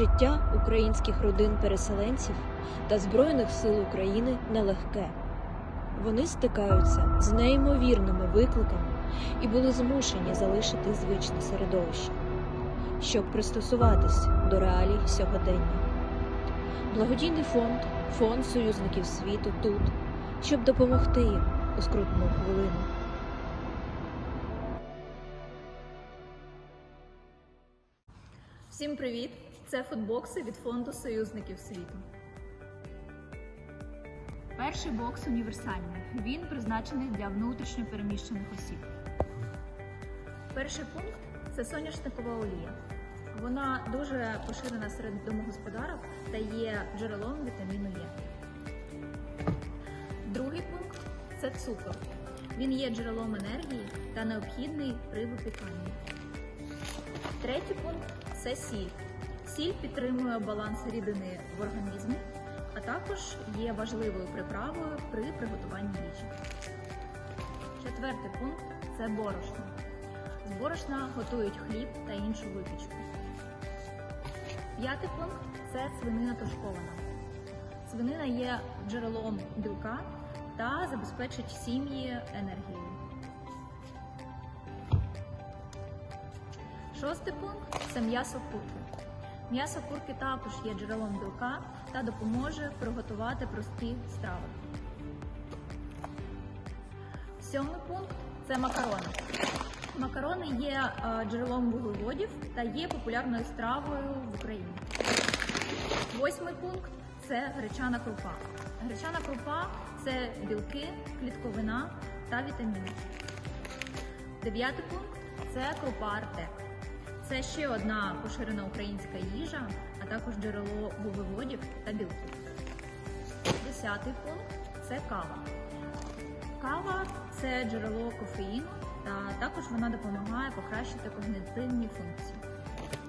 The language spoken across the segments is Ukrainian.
Життя українських родин-переселенців та Збройних сил України нелегке. Вони стикаються з неймовірними викликами і були змушені залишити звичне середовище, щоб пристосуватись до реалій сьогодення. Благодійний фонд, фонд союзників світу тут, щоб допомогти їм у скрутну хвилину. Всім привіт! Це футбокси від фонду союзників світу. Перший бокс універсальний. Він призначений для внутрішньо переміщених осіб. Перший пункт це соняшникова олія. Вона дуже поширена серед домогосподарок та є джерелом вітаміну Е. Другий пункт це цукор. Він є джерелом енергії та необхідний при випіканні. Третій пункт це сіль. Сіль підтримує баланс рідини в організмі, а також є важливою приправою при приготуванні їжі. Четвертий пункт це борошно. З борошна готують хліб та іншу випічку. П'ятий пункт це свинина тушкована. Свинина є джерелом білка та забезпечить сім'ї енергією. Шостий пункт це м'ясо курки. М'ясо курки також є джерелом білка та допоможе приготувати прості страви. Сьомий пункт це макарони. Макарони є е, джерелом вуглеводів та є популярною стравою в Україні. Восьмий пункт це гречана крупа. Гречана крупа це білки, клітковина та вітаміни. Дев'ятий пункт це крупа Артек. Це ще одна поширена українська їжа, а також джерело вуглеводів та білків. Десятий пункт це кава. Кава це джерело кофеїну, та також вона допомагає покращити когнитивні функції.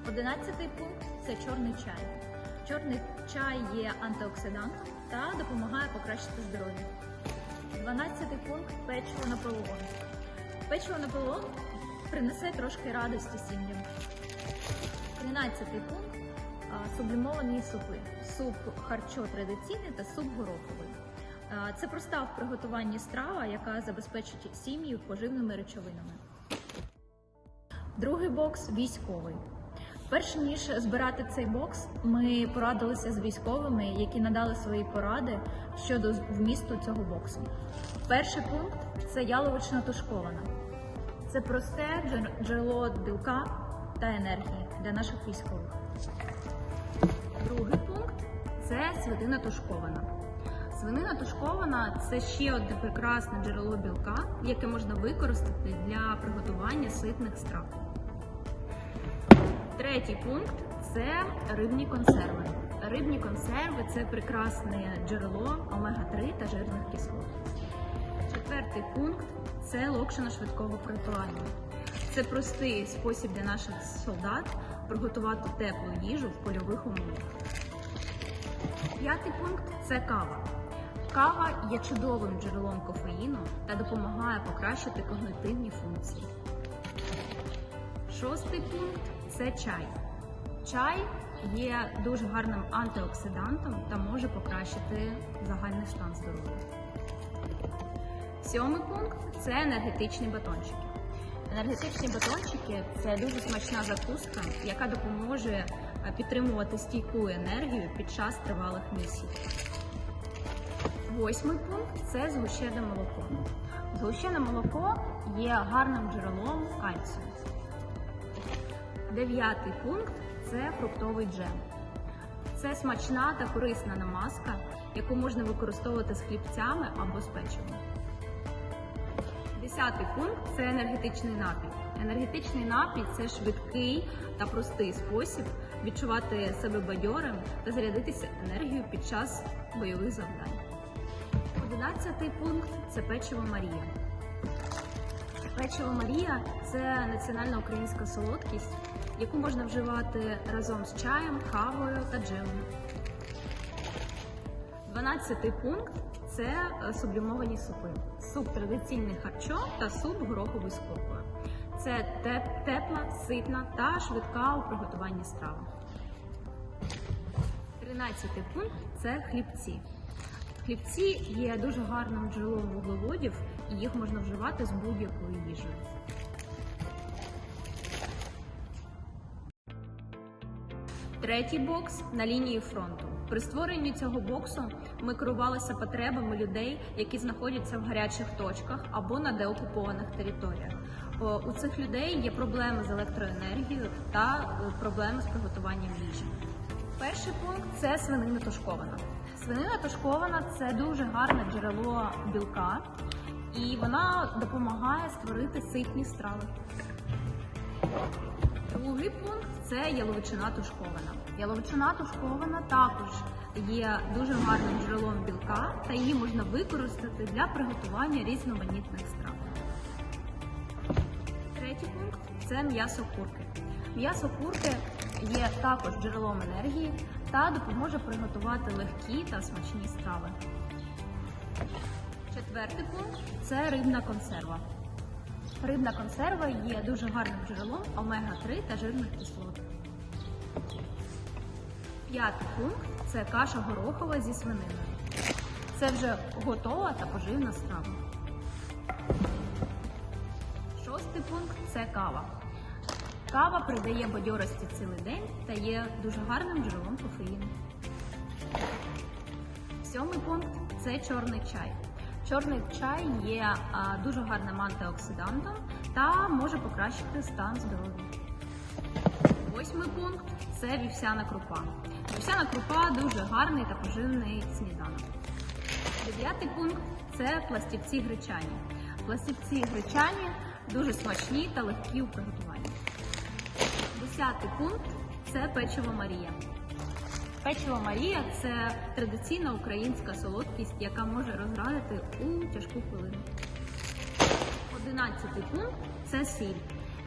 Одинадцятий пункт це чорний чай. Чорний чай є антиоксидантом та допомагає покращити здоров'я. Дванадцятий пункт печиво Наполеон. Печиво Наполеон принесе трошки радості сім'ям. Тринадцятий пункт сублімовані супи. Суп харчо традиційний та суп гороховий. Це проста в приготуванні страва, яка забезпечить сім'ю поживними речовинами. Другий бокс військовий. Перш ніж збирати цей бокс, ми порадилися з військовими, які надали свої поради щодо вмісту цього боксу. Перший пункт це яловична тушкована. Це просте джерело білка та енергії для наших військових. Другий пункт це свинина тушкована. Свинина тушкована це ще одне прекрасне джерело білка, яке можна використати для приготування ситних страв. Третій пункт це рибні консерви. Рибні консерви це прекрасне джерело омега-3 та жирних кислот. Четвертий пункт це локшина швидкого приготування. Це простий спосіб для наших солдат приготувати теплу їжу в польових умовах. П'ятий пункт це кава. Кава є чудовим джерелом кофеїну та допомагає покращити когнитивні функції. Шостий пункт це чай. Чай є дуже гарним антиоксидантом та може покращити загальний стан здоров'я. Сьомий пункт це енергетичні батончики. Енергетичні батончики це дуже смачна закуска, яка допоможе підтримувати стійку енергію під час тривалих місій. Восьмий пункт це згущене молоко. Згущене молоко є гарним джерелом кальцію. Дев'ятий пункт це фруктовий джем. Це смачна та корисна намазка, яку можна використовувати з хлібцями або з печивом. Десятий пункт це енергетичний напій. Енергетичний напій це швидкий та простий спосіб відчувати себе бадьорим та зарядитися енергією під час бойових завдань. Одинадцятий пункт це печиво Марія. Печиво Марія це національна українська солодкість, яку можна вживати разом з чаєм, кавою та джемом. Дванадцятий пункт це е, сублімовані супи. Суп традиційне харчо та суп гороховий з куркою. Це теп- тепла, ситна та швидка у приготуванні страва. Тринадцятий пункт це хлібці. Хлібці є дуже гарним джерелом вуглеводів, і їх можна вживати з будь-якою їжею. Третій бокс на лінії фронту. При створенні цього боксу ми керувалися потребами людей, які знаходяться в гарячих точках або на деокупованих територіях. У цих людей є проблеми з електроенергією та е, проблеми з приготуванням їжі. Перший пункт це свинина тушкована. Свинина тушкована це дуже гарне джерело білка, і вона допомагає створити ситні страви. Другий пункт це яловичина тушкована. Яловичина тушкована також є дуже гарним джерелом білка, та її можна використати для приготування різноманітних страв. Третій пункт це м'ясо курки. М'ясо курки є також джерелом енергії та допоможе приготувати легкі та смачні страви. Четвертий пункт це рибна консерва. Рибна консерва є дуже гарним джерелом омега-3 та жирних кислот. П'ятий пункт це каша горохова зі свининою. Це вже готова та поживна страва. Шостий пункт це кава. Кава придає бадьорості цілий день та є дуже гарним джерелом кофеїну. Сьомий пункт це чорний чай. Чорний чай є дуже гарним антиоксидантом та може покращити стан здоров'я. Восьмий пункт це вівсяна крупа. Вівсяна крупа дуже гарний та поживний сніданок. Дев'ятий пункт це пластівці гречані. Пластівці гречані дуже смачні та легкі у приготуванні. Десятий пункт це печиво Марія. Печиво Марія це традиційна українська солодкість, яка може розрадити у тяжку хвилину. Одинадцятий пункт це сіль.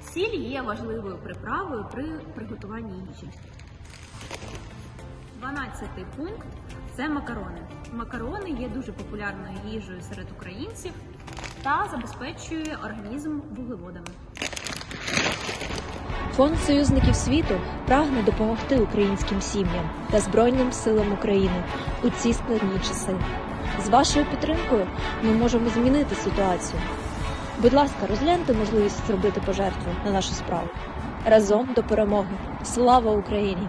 Сіль є важливою приправою при приготуванні їжі. Дванадцятий пункт це макарони. Макарони є дуже популярною їжею серед українців та забезпечує організм вуглеводами. Фонд союзників світу прагне допомогти українським сім'ям та Збройним силам України у ці складні часи. З вашою підтримкою ми можемо змінити ситуацію. Будь ласка, розгляньте можливість зробити пожертву на нашу справу. Разом до перемоги. Слава Україні!